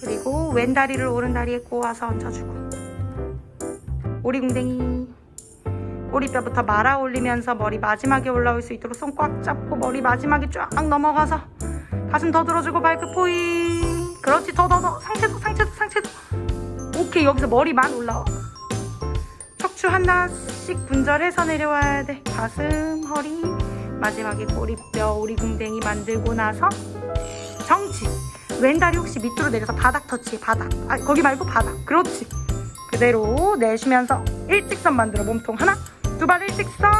그리고 왼 다리를 오른 다리에 꼬아서 얹어주고. 오리궁뎅이. 오리뼈부터 말아 올리면서 머리 마지막에 올라올 수 있도록 손 꽉 잡고 머리 마지막에 쫙 넘어가서 가슴 더 들어주고 발끝 포인. 그렇지 더 더 더. 상체도 상체도 상체도. 오케이 여기서 머리만 올라와. 척추 하나씩 분절해서 내려와야 돼. 가슴 허리. 마지막에 꼬리뼈 오리궁뎅이 만들고 나서 정지 왼다리 혹시 밑으로 내려서 바닥 터치 바닥. 아 거기 말고 바닥. 그렇지. 그대로 내쉬면서 일직선 만들어. 몸통 하나 두 발 일직선.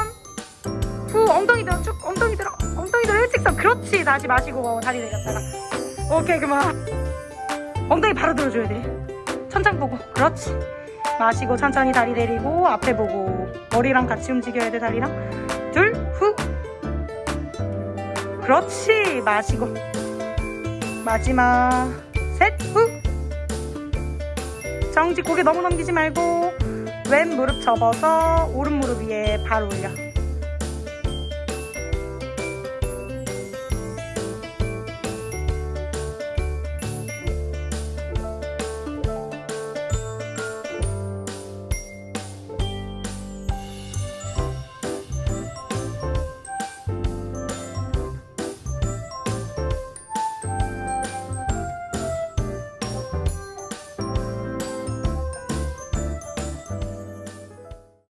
후 엉덩이 들어 쭉 엉덩이 들어 엉덩이 들어 일직선. 그렇지. 다시 마시고 다리 내렸다가. 오케이 그만. 엉덩이 바로 들어줘야 돼. 천장 보고. 그렇지. 마시고 천천히 다리 내리고 앞에 보고. 머리랑 같이 움직여야 돼 다리랑. 둘 후. 그렇지. 마시고 마지막 셋 후. 정지 고개 너무 넘기지 말고 왼 무릎 접어서 오른 무릎 위에 발 올려